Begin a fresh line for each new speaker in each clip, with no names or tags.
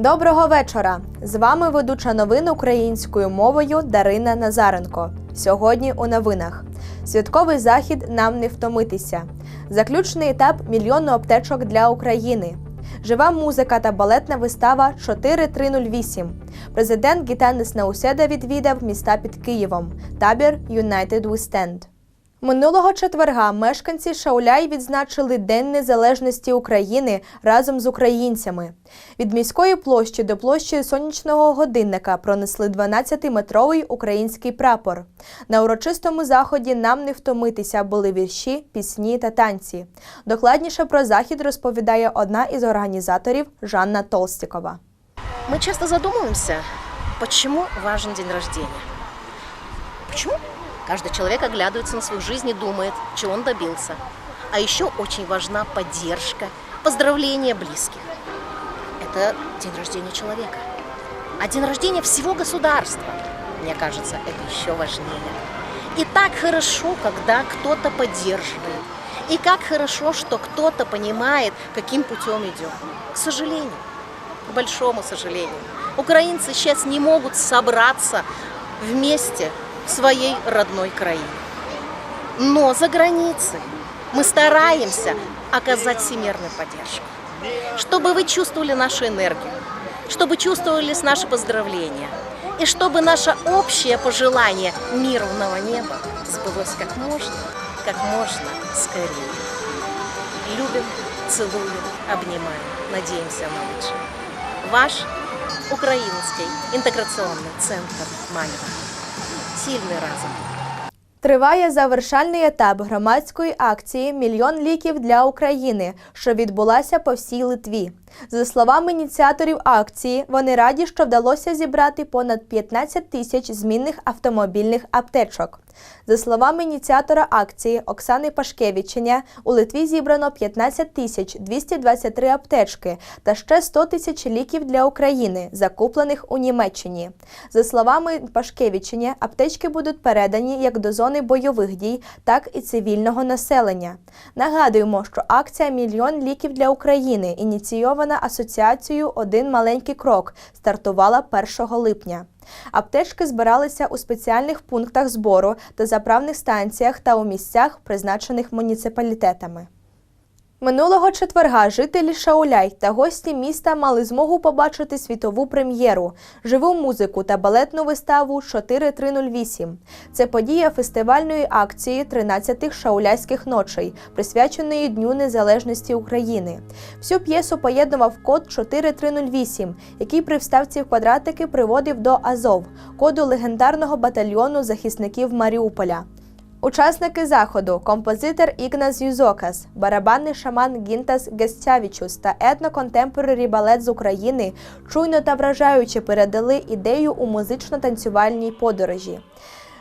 Доброго вечора! З вами ведуча новин українською мовою Дарина Назаренко. Сьогодні у новинах. Святковий захід нам не втомитися. Заключний етап мільйону аптечок для України. Жива музика та балетна вистава 4308. Президент Гітанес Науседа відвідав міста під Києвом. Табір United We Stand. Минулого четверга мешканці Шауляй відзначили День Незалежності України разом з українцями. Від міської площі до площі сонячного годинника пронесли 12-метровий український прапор. На урочистому заході нам не втомитися були вірші, пісні та танці. Докладніше про захід розповідає одна із організаторів Жанна Толстікова.
Мы часто задумываемся, почему важен день рождения. Почему? Каждый человек оглядывается на свою жизнь и думает, чего он добился. А еще очень важна поддержка, поздравления близких. Это день рождения человека. А день рождения всего государства, мне кажется, это еще важнее. И так хорошо, когда кто-то поддерживает. И как хорошо, что кто-то понимает, каким путем идем. К сожалению, к большому сожалению. Украинцы сейчас не могут собраться вместе своей родной краине. Но за границей мы стараемся оказать всемирную поддержку. Чтобы вы чувствовали нашу энергию, чтобы чувствовались наши поздравления, и чтобы наше общее пожелание мирного неба сбылось как можно, как можно скорее. Любим, целуем, обнимаем, надеемся на лучшее. Ваш Украинский интеграционный центр Манева. Сильный разом.
Триває завершальний етап громадської акції Мільйон ліків для України, що відбулася по всій Литві. За словами ініціаторів акції, вони раді, що вдалося зібрати понад 15 тисяч змінних автомобільних аптечок. За словами ініціатора акції Оксани Пашкевиченя, у Литві зібрано 15 тисяч 223 аптечки та ще 100 тисяч ліків для України, закуплених у Німеччині. За словами Пашкевиченя, аптечки будуть передані як до зони бойових дій, так і цивільного населення. Нагадуємо, що акція Мільйон ліків для України ініційована асоціацією Один маленький крок стартувала 1 липня. Аптечки збиралися у спеціальних пунктах збору та заправних станціях та у місцях, призначених муніципалітетами. Минулого четверга жителі Шауляй та гості міста мали змогу побачити світову прем'єру, живу музику та балетну виставу 4308. Це подія фестивальної акції 13 шауляйських ночей, присвяченої Дню Незалежності України. Всю п'єсу поєднував код 4308, який при вставці в квадратики приводив до Азов, коду легендарного батальйону захисників Маріуполя. Учасники заходу композитор Ігнас Юзокас, барабанний шаман Гінтас Гестявічус та етноконтемпорарі балет з України чуйно та вражаюче передали ідею у музично-танцювальній подорожі.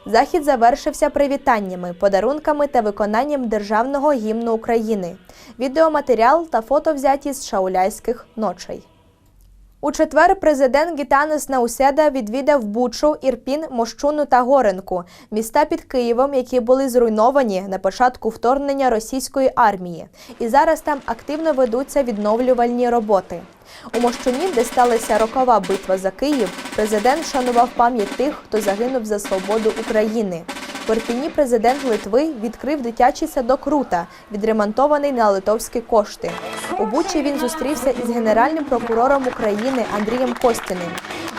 Захід завершився привітаннями, подарунками та виконанням державного гімну України. Відеоматеріал та фото взяті з шауляйських ночей. У четвер президент Гітанес Науседа відвідав Бучу, Ірпін, Мощуну та Горенку, міста під Києвом, які були зруйновані на початку вторгнення російської армії. І зараз там активно ведуться відновлювальні роботи. У Мощуні, де сталася рокова битва за Київ, президент шанував пам'ять тих, хто загинув за свободу України. В Ірпіні президент Литви відкрив дитячий садок Рута, відремонтований на литовські кошти. У Бучі він зустрівся із генеральним прокурором України Андрієм Костіним.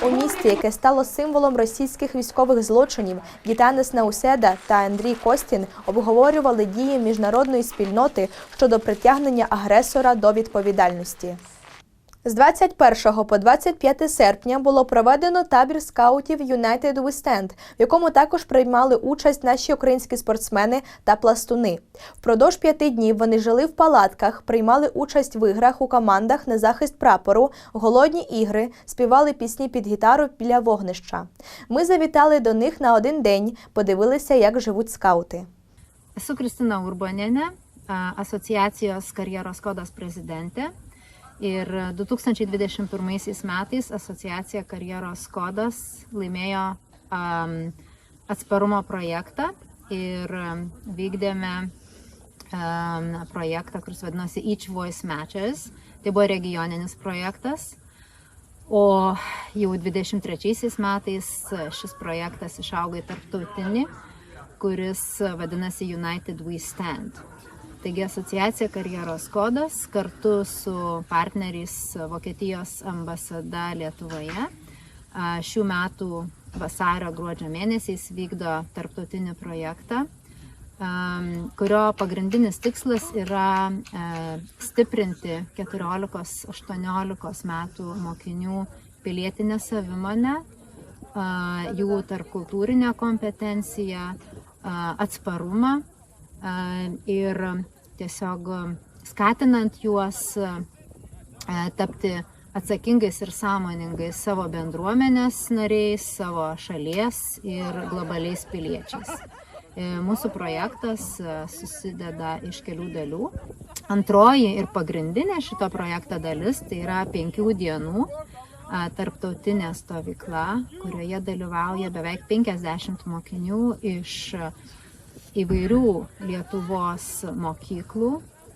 У місті, яке стало символом російських військових злочинів, Гітанес Науседа та Андрій Костін обговорювали дії міжнародної спільноти щодо притягнення агресора до відповідальності. З 21 по 25 серпня було проведено табір скаутів United We Stand, в якому також приймали участь наші українські спортсмени та пластуни. Впродовж п'яти днів вони жили в палатках, приймали участь в іграх у командах на захист прапору, голодні ігри, співали пісні під гітару біля вогнища. Ми завітали до них на один день, подивилися, як живуть скаути.
Kristina Urbanienė, a, asociacijos karjeros kodas prezidentė. Ir 2021 metais asociacija karjeros kodas laimėjo um, atsparumo projektą ir vykdėme um, projektą, kuris vadinosi Each Voice Matches. Tai buvo regioninis projektas. O jau 23 metais šis projektas išaugo į tarptautinį, kuris vadinasi United We Stand. Taigi asociacija karjeros kodas kartu su partneriais Vokietijos ambasada Lietuvoje. Šių metų vasario gruodžio mėnesiais vykdo tarptautinį projektą, kurio pagrindinis tikslas yra e, stiprinti 14-18 metų mokinių pilietinę savimonę, jų tarpkultūrinę kompetenciją, atsparumą ir tiesiog skatinant juos tapti atsakingais ir sąmoningais savo bendruomenės nariais, savo šalies ir globaliais piliečiais. E, Mūsų projektas susideda iš kelių dalių. Antroji ir pagrindinė šito projekto dalis tai yra penkių dienų tarptautinė stovykla, kurioje dalyvauja beveik 50 mokinių iš įvairių Lietuvos mokyklų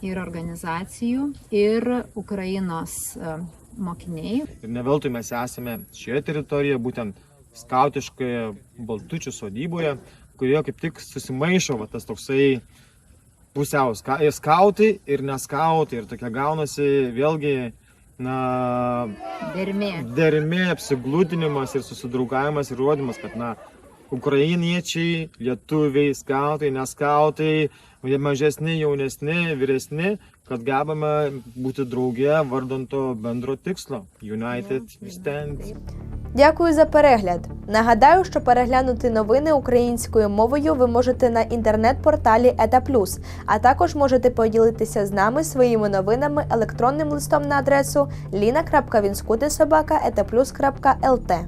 ir organizacijų ir Ukrainos a, mokiniai.
Ir ne veltui mes esame šioje teritorijoje, būtent skautiškoje Baltučių sodyboje, kurioje kaip tik susimaišo va, tas toksai pusiau ska, ir skautai ir neskautai. Ir tokia gaunasi vėlgi, na,
Dermė.
dermė, apsiglūdinimas ir susidraugavimas ir rodymas, kad, na, ukrainiečiai, lietuviai, skautai, neskautai, mažesni, jaunesni, vyresni, kad gebame būti drauge vardant to бендро tikslo United We Stand.
Дякую за перегляд. Нагадаю, що переглянути новини українською мовою ви можете на інтернет-порталі Ета Плюс, а також можете поділитися з нами своїми новинами електронним листом на адресу lina.vinskutisobaka.etaplus.lt.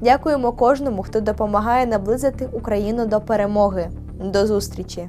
Дякуємо кожному, хто допомагає наблизити Україну до перемоги. До зустрічі!